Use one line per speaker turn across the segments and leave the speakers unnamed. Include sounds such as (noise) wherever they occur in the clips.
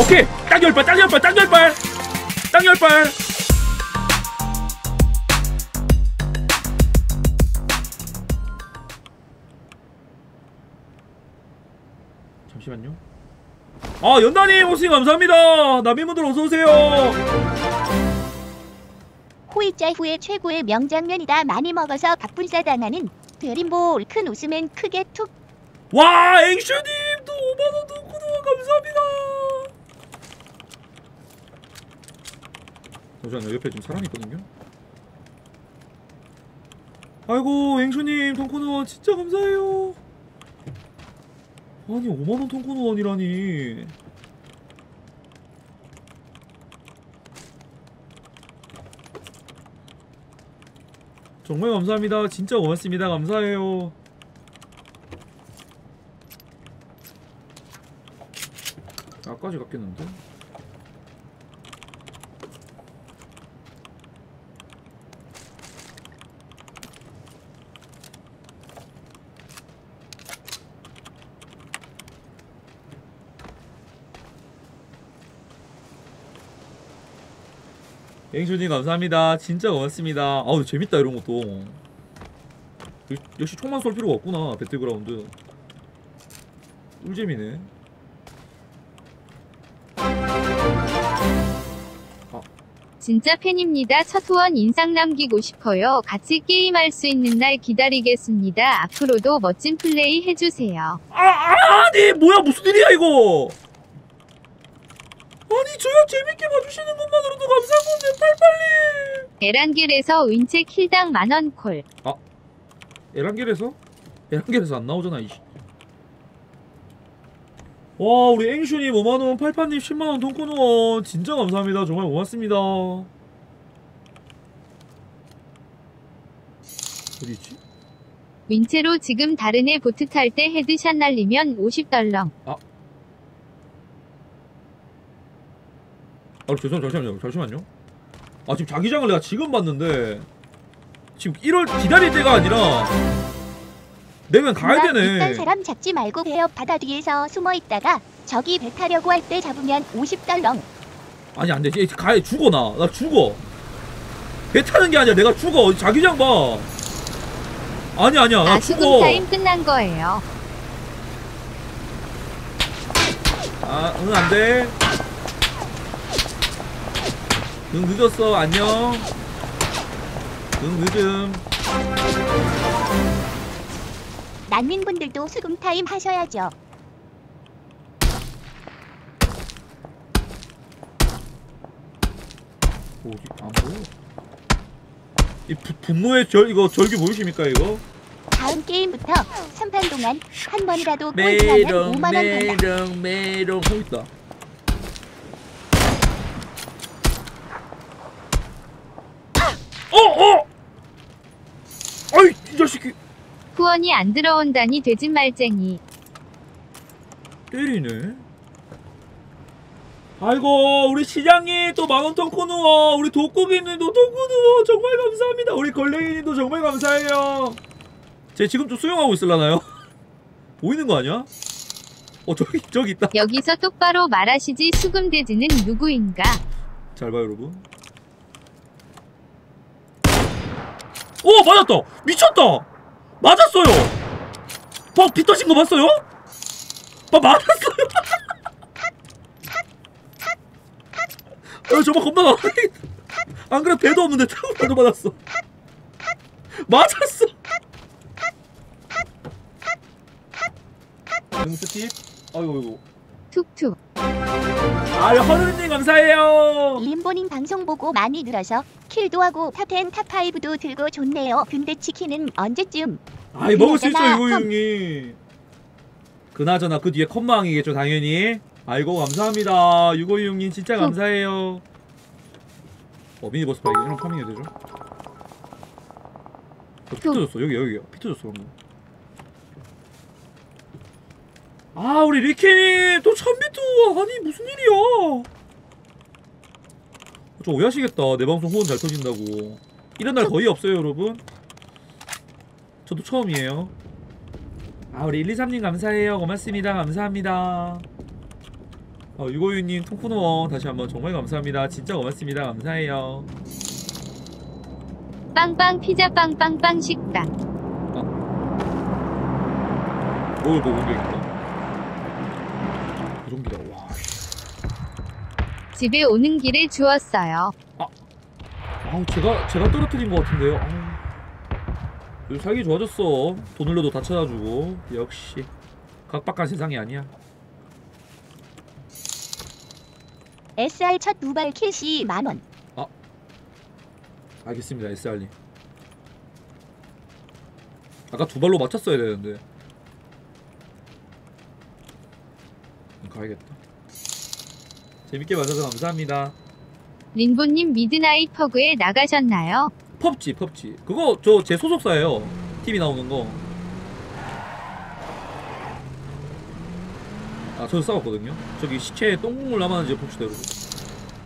오케이. 딱 열발 딱 열발 딱 열발. 딱 열발. 잠시만요. 아 연단님 호스팅 감사합니다. 남인분들 어서오세요.
호이자 후에 최고의 명장면이다. 많이 먹어서 갑분싸 당하는 드림볼. 큰 웃음엔 크게 툭.
와 앵슈님 잠시만요 옆에 지금 사람이 있거든요. 아이고 앵슈님 통코노원 진짜 감사해요. 아니 5만원 통코노원이라니. 정말 감사합니다. 진짜 고맙습니다. 감사해요. 나까지 갔겠는데? 앵쇼님 감사합니다. 진짜 고맙습니다. 아우 재밌다 이런 것도. 역- 역시 총만 쏠 필요가 없구나 배틀그라운드. 꿀잼이네.
진짜 팬입니다. 첫 후원 인상 남기고 싶어요. 같이 게임할 수 있는 날 기다리겠습니다. 앞으로도 멋진 플레이 해주세요.
아, 아, 아니 뭐야 무슨 일이야 이거 아니 저야 재밌게 봐주시는 것만으로도 감사한 건데 빨리빨리
에란길에서 윈체 킬당 만원 콜.
에란겔에서? 에란겔에서 안 나오잖아 이씨 와 우리 앵슈님 5만원 팔판님 10만원 돈코노원 진짜 감사합니다 정말 고맙습니다 어디있지?
윈체로 지금 다른 애 보트 탈 때 헤드샷 날리면 50달러.
아 죄송합니다 잠시만요. 잠시만요. 아 지금 자기장을 내가 지금 봤는데 지금 1월 기다릴 때가 아니라 내가 그냥 가야
이딴
되네.
사람 잡지 말고 배옆 바다 뒤에서 숨어 있다가 저기 배 타려고 할 때 잡으면 50달러.
아니 안돼. 얘 가야 죽어 나. 나 죽어. 배 타는 게 아니야 내가 죽어. 자기장 봐. 아니 아니야. 나
아,
죽어.
타임 끝난 거예요.
아응 안돼 응 늦었어. 안녕. 응 늦음.
난민분들도 수금 타임 하셔야죠.
어디 안 보여? 이 부, 분노의 절 이거 절규 보이십니까 이거?
다음 게임부터 3판 동안 한 번이라도 꼴찌하면 5만 원 간다.
메롱 메롱 하고 있다 어! 어! 아이 이 자식이
후원이 안 들어온다니 돼지 말쟁이.
때리네 아이고 우리 시장님 또 만원통 코누어 우리 독고기님도 통코누어 정말 감사합니다 우리 걸레이님도 정말 감사해요 쟤 지금 좀 수영하고 있을라나요? (laughs) 보이는 거 아니야? 어 저기 저기 있다
여기서 똑바로 말하시지 수금 돼지는 누구인가?
잘 봐요 여러분 오 맞았다 미쳤다 맞았어요. 봐 빗떠진 거 봤어요? 봐 맞았어요. 어 저거 겁나 나. 안 그래 배도 없는데 타고도 맞았어. 맞았어. 응스팁? 아이고 아이고
툭툭.
아유 허르님 감사해요.
림보님 방송 보고 많이 늘어서 킬도 하고 탑10 탑5도 들고 좋네요. 근데 치킨은 언제쯤?
아이 먹을 수 있어 이거
컴.
형이 그나저나 그 뒤에 컴망이겠죠 당연히. 아이고 감사합니다. 유고이 형님 진짜 감사해요. 어 미니버스 바이크 이런 파밍해야 되죠? 어, 피 터졌어. 여기 여기 피 터졌어 방금 아 우리 리케님 또 천비트 아니 무슨 일이야? 좀 오해하시겠다. 내 방송 후원 잘 터진다고. 이런 날 거의 없어요 여러분. 저도 처음이에요. 아 우리 123님 감사해요. 고맙습니다. 감사합니다. 어 유고유님 통쿠노 다시 한번 정말 감사합니다. 진짜 고맙습니다. 감사해요.
빵빵 피자 빵빵빵 식당.
먹을 거 공격이다 고정기다 와
집에 오는 길에 주웠어요.
아우 제가 제가 떨어뜨린 것 같은데요. 아우. 요즘 살기 좋아졌어. 돈 흘려도 다 찾아주고. 역시. 각박한 세상이 아니야.
SR 첫 두발 킬시 만원.
알겠습니다 SR님. 아까 두 발로 맞췄어야 되는데. 음, 가야겠다 재밌게 봐주셔서 감사합니다
린보님 미드나잇 퍼그에 나가셨나요?
펍지 펍지 그거 저 제 소속사예요 TV 나오는 거 아, 저 싸웠거든요. 저기 시체에 똥국물 남았는지 봅시다, 여러분.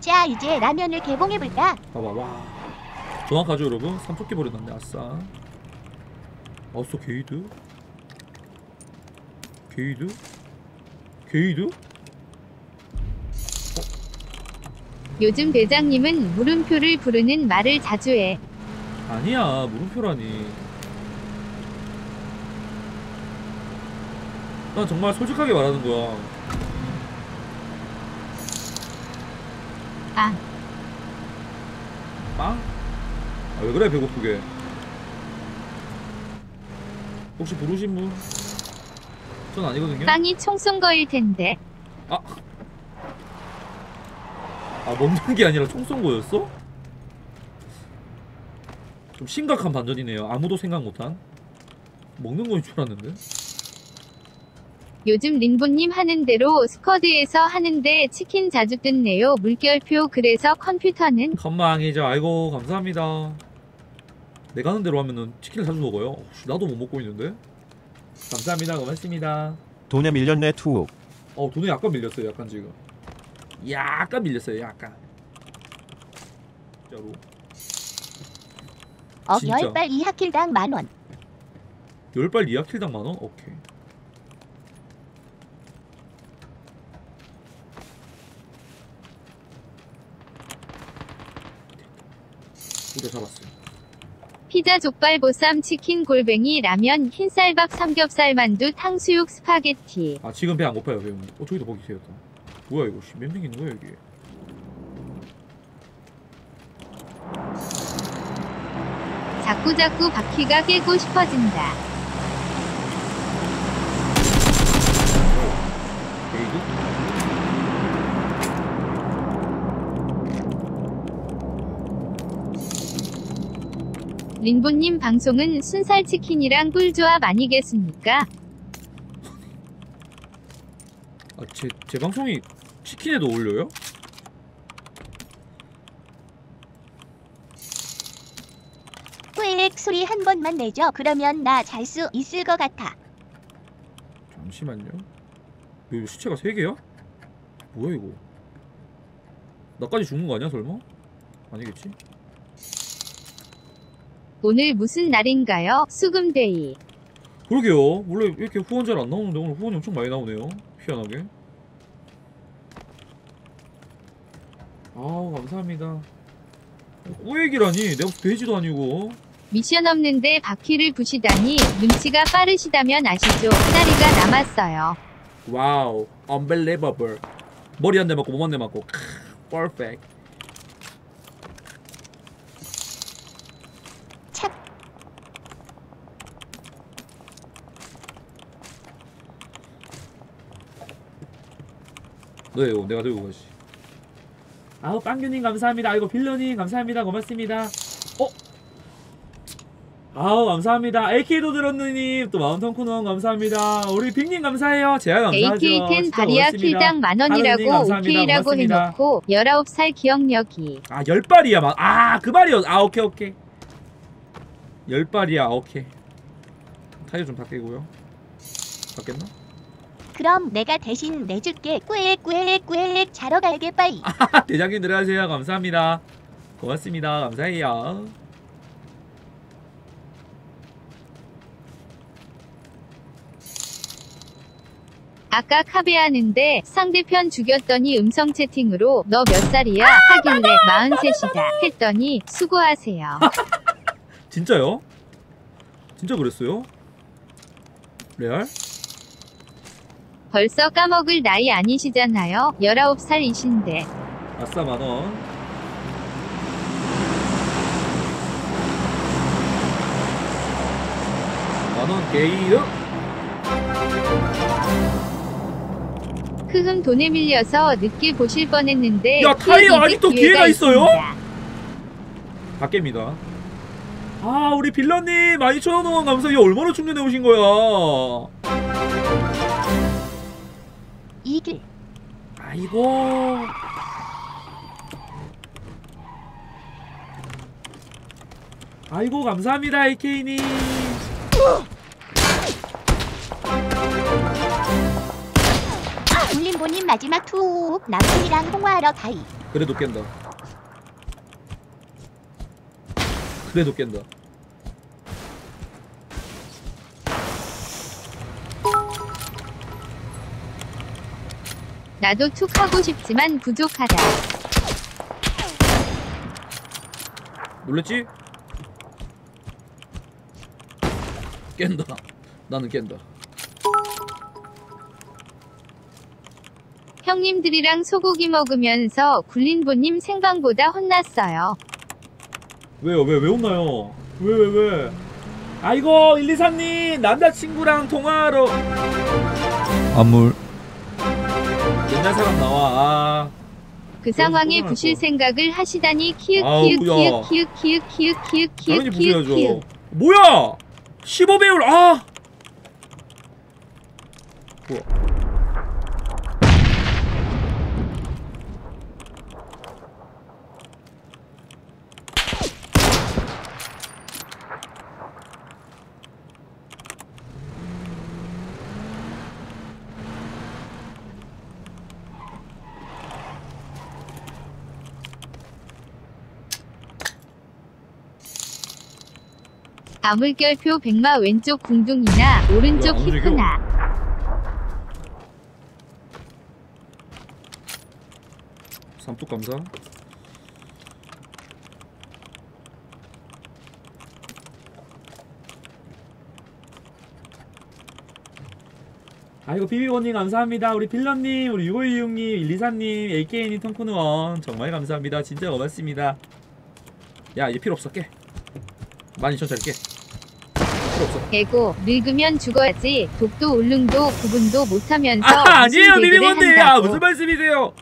자 이제 라면을 개봉해볼까?
봐봐, 와. 정확하죠, 여러분? 삼토끼 버렸는데, 아싸. 아싸, 게이드? 게이드? 게이드?
요즘 대장님은 물음표를 부르는 말을 자주 해.
아니야, 물음표라니. 난 정말 솔직하게 말하는 거야.
아,
빵? 아, 왜 그래, 배고프게. 혹시 부르신 분? 전 아니거든요.
빵이 총 쏜 거일 텐데.
아. 아, 먹는 게 아니라 총 쏜 거였어? 좀 심각한 반전이네요. 아무도 생각 못한. 먹는 거인 줄 알았는데.
요즘 린보님 하는 대로 스쿼드에서 하는데 치킨 자주 뜯네요. 물결표 그래서 컴퓨터는
건망이죠. 아이고, 감사합니다. 내가 하는 대로 하면은 치킨을 자주 먹어요. 나도 못 먹고 있는데. 감사합니다. 고맙습니다.
돈에 밀렸네 투옥.
어, 돈이 약간 밀렸어요. 약간 지금. 약간 밀렸어요. 약간. 진짜로.
어
진짜.
열발 이하 킬당 만원.
열발 이하 킬당 만 원? 오케이. 우리 잡았어요.
피자 족발 보쌈 치킨 골뱅이 라면 흰쌀밥 삼겹살 만두 탕수육 스파게티.
아 지금 배 안 고파요 배우님. 어 저기도 거기 세웠다. 뭐야 이거? 씨, 몇명 있는 거야 여기?
자꾸자꾸 바퀴가 깨고 싶어진다.
게이드?
린보님 방송은 순살 치킨이랑 꿀조합 아니겠습니까?
아 제 제 방송이 치킨에도 올려요?
후액 소리 한 번만 내줘. 그러면 나 잘 수 있을 것 같아.
잠시만요. 여기 시체가 세 개야? 뭐야 이거? 나까지 죽는 거 아니야 설마? 아니겠지?
오늘 무슨 날인가요? 수금데이.
그러게요. 원래 이렇게 후원 잘안 나오는데 오늘 후원이 엄청 많이 나오네요. 희한하게. 아 감사합니다. 꼬얘기라니 내가 돼지도 아니고.
미션 없는데 바퀴를 부시다니 눈치가 빠르시다면 아시죠? 하나리가 남았어요.
와우, unbelievable. 머리 한 대 맞고 몸 한 대 맞고, 크, perfect.
착.
네, 이거 내가 들고 가지. 아우 빵규님 감사합니다. 아이고 빌런님 감사합니다. 고맙습니다. 어? 아우 감사합니다. AK도 들었느님 또 마운턴 코너 감사합니다. 우리 빅님 감사해요. 제가 감사하죠.
AK10
진짜
바리아
고맙습니다.
킬당 만원이라고. 오케이라고. 해놓고 19살 기억력이.
아, 열 발이야. 막. 아, 그 발이요. 아, 오케이, 오케이. 열 발이야. 오케이. 타이어 좀 바뀌고요. 바뀌었나?
그럼 내가 대신 내줄게. 꾸액 꾸액 꾸액 자러 갈게 빠이.
아, 대장님 들어가세요. 감사합니다. 고맙습니다. 감사해요.
아까 카베하는데 상대편 죽였더니 음성 채팅으로 너 몇 살이야? 하길래 (laughs) 43이다 했더니 수고하세요. (laughs)
진짜요? 진짜 그랬어요? 레알?
벌써 까먹을 나이 아니시잖아요. 19살이신데.
아싸 만원 만원 게이요?
흐흠 돈에 밀려서 늦게 보실 뻔했는데
야, 타이어 아직도 기회가 있어요?
있습니다.
밖입니다 아 우리 빌런님 12,000원 감사 이거 얼마나 충전해 오신 거야
이길.
아이고. 아이고 감사합니다 AK님.
울림보님 마지막 투. 남편이랑 통화하러 가이.
그래도 깬다. 그래도 깬다
나도 툭 하고 싶지만 부족하다.
놀랬지? 깬다. 나는 깬다.
형님들이랑 소고기 먹으면서 굴린보님 생방보다 혼났어요.
왜요? 왜 왜 혼나요? 왜 왜 왜, 아이고 123님 남자친구랑 통화하러. 안물 옛날 사람 나와. 아.
그 상황에 부실
거.
생각을 하시다니 키읔 키읔
야.
키읔 키읔 키읔 키읔 키읔 키읔 키읔
뭐야? 15배율 아! 뭐야
아물결표 백마 왼쪽 궁둥이나 오른쪽? 히프나.
삼뚝 감사? 아이고 비비고님 감사합니다. 우리 빌런님 우리 6526님 123님 AK님 통크누원 정말 감사합니다. 진짜 고맙습니다. 야 이제 필요 없어. 깨. 12,000짜리 깨
개고 늙으면 죽어야지. 독도 울릉도 구분도 못하면서
아 아니에요. 비비고님 아. 무슨 말씀이세요?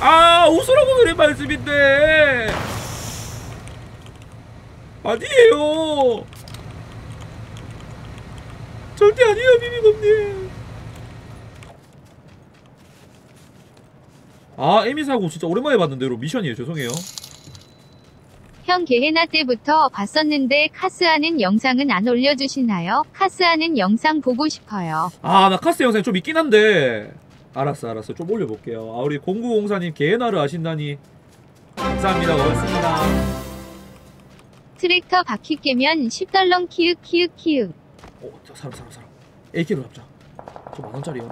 아 웃으라고 그래 말씀인데. 아니에요. 절대 아니에요 비비고님. 아 에미 사고 진짜 오랜만에 봤는데 여러분 미션이에요. 죄송해요
형 개헤나 때부터 봤었는데 카스하는 영상은 안 올려주시나요? 카스하는 영상 보고 싶어요.
아 나 카스 영상 좀 있긴 한데 알았어 알았어 좀 올려볼게요 아 우리 0904님 개나를 아신다니 감사합니다 고맙습니다
트랙터 바퀴 깨면 10달러 키읔 키읔 키읔.
어, 자, 사람, 사람, 사람. AK로 잡자. 저 만원짜리요.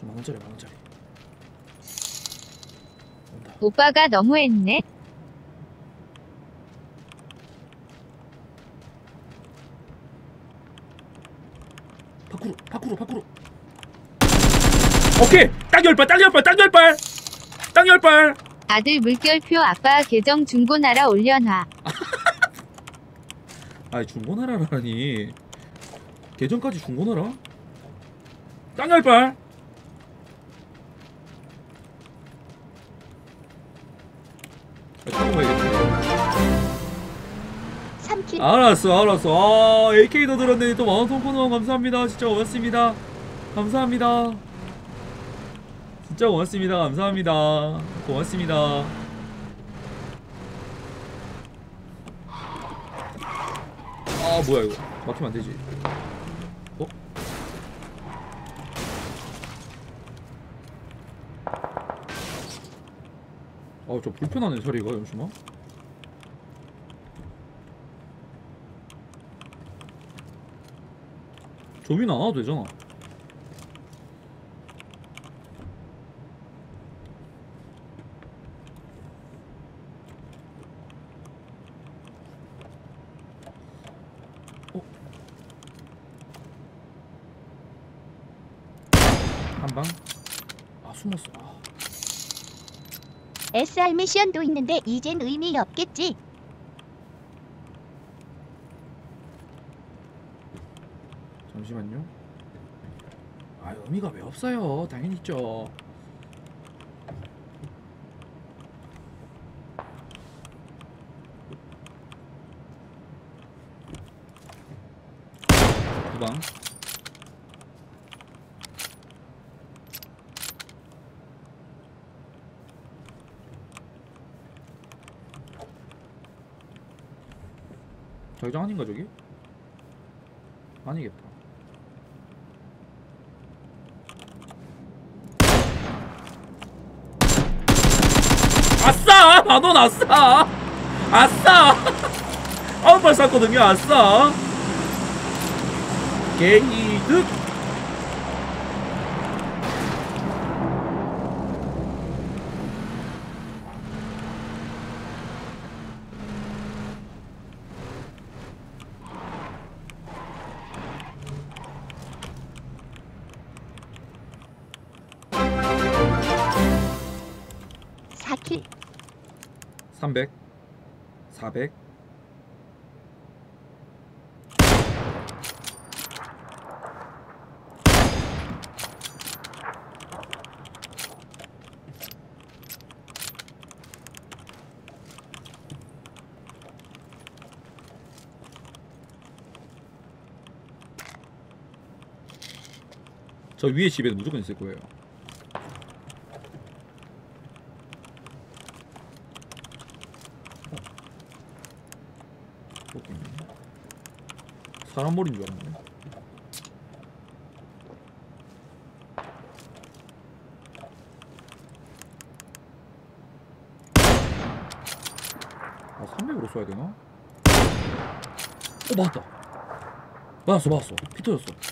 저 만원짜리, 만원짜리.
오빠가 너무했네.
밖으로, 밖으로, 밖으로. 오케이! 딱 열발, 딱 열발, 딱 열발! 딱 열발!
아들 물결표 아빠 계정 중고나라 올려놔. (laughs)
아이, 중고나라라니. 계정까지 중고나라? 딱 열발! 타고 가야겠네.
3킬.
알았어 알았어. 아 AK도 들었네 또 만원통 코너 감사합니다. 진짜 고맙습니다. 감사합니다. 진짜 고맙습니다. 감사합니다. 고맙습니다. 아 뭐야 이거. 막히면 안 되지 좀 불편하네 자리가 잠시만 조빈 안 와도 되잖아. 어? 한 방? 아 숨었어. 아.
SR 미션도 있는데 이젠 의미 없겠지.
잠시만요. 아 의미가 왜 없어요? 당연히 있죠. 두 방. 자기장 아닌가 저기? 아니겠다. 아싸! 만원 아싸! 아싸! 아홉 발 샀거든요 아싸! 게이득! 300 400 저 위에 집에는 무조건 있을 거예요. 그렇군요. 사람 머리인 줄 알았네. 아, 300으로 쏴야 되나? 어, 맞았다. 맞았어, 맞았어. 피 터졌어.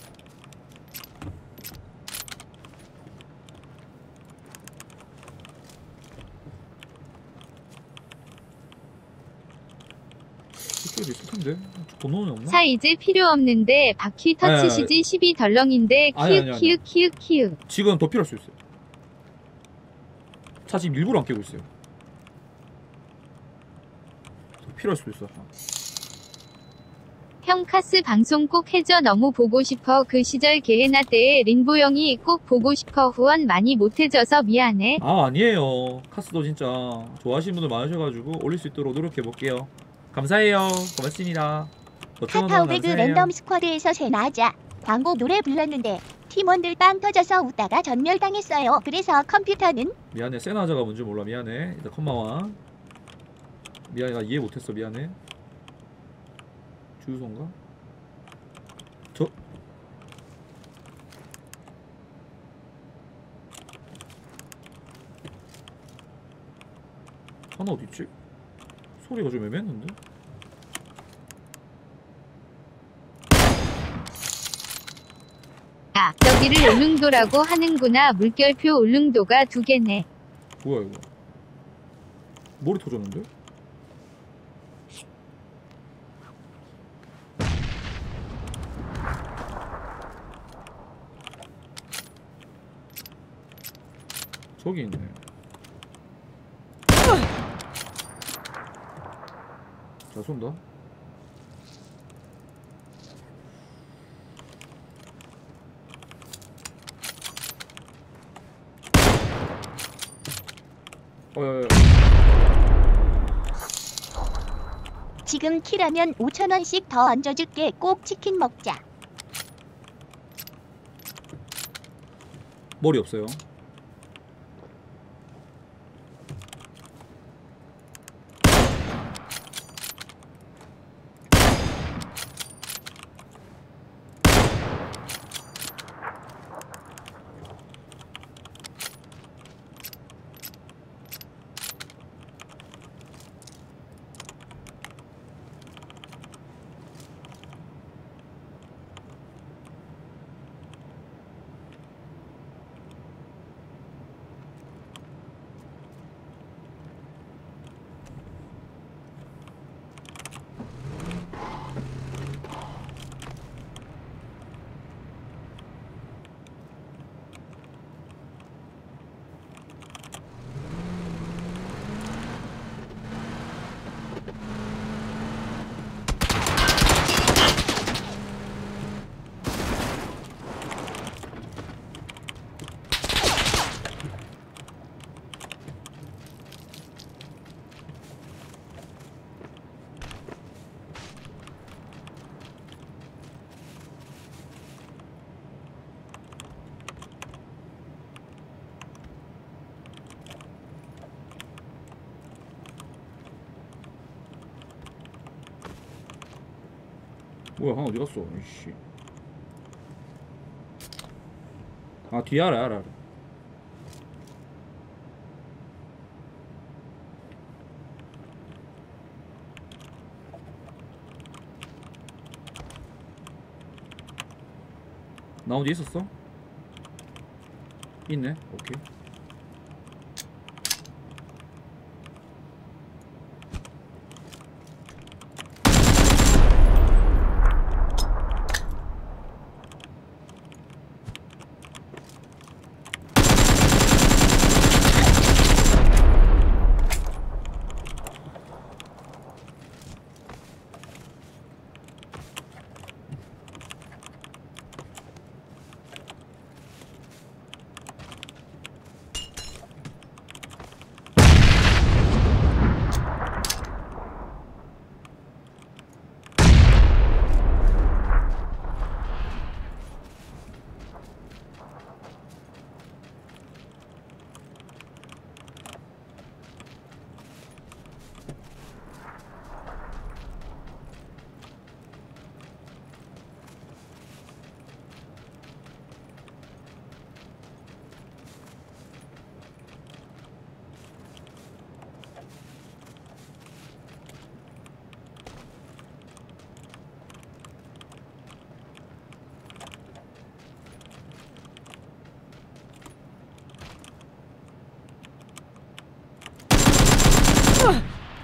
이쪽에도 있을 텐데. 번호는 없나?
차 이제 필요 없는데 바퀴 터치시지 12 덜렁인데
아니, 아니,
키읔
아니.
키읔 키읔 키읔
지금 더 필요할 수 있어요. 차 지금 일부러 안 깨고 있어요. 더 필요할 수도 있어.
형 카스 방송 꼭 해줘 너무 보고 싶어 그 시절 개헤나 때의 린보 형이 꼭 보고 싶어 후원 많이 못해줘서 미안해
아 아니에요. 카스도 진짜 좋아하시는 분들 많으셔가지고 올릴 수 있도록 노력해 볼게요. 감사해요. 고맙습니다. 감사해요.
랜덤 스쿼드에서 세나하자 광고 노래 불렀는데 팀원들 빵 터져서 웃다가 전멸당했어요. 그래서 컴퓨터는
미안해. 세나자가 뭔지 몰라. 미안해. 일단 컴마와. 미안해. 나 이해 못했어. 미안해. 주유소인가? 저 하나 어디 있지? 소리가 좀 애매했는데?
아 여기를 울릉도라고 하는구나 물결표 울릉도가 두 개네
뭐야 이거? 머리 터졌는데? 저기 있네. 잘 쏜다. 어, 야, 야, 야.
지금 킬하면 5천 원씩 더 얹어줄게. 꼭 치킨 먹자.
머리 없어요. 뭐야 하나 어디 갔어? 이씨. 아 뒤에 알아 알아 알아. 나 어디 있었어? 있네. 오케이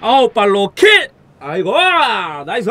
아홉 발로 킬! 아이고 나이스!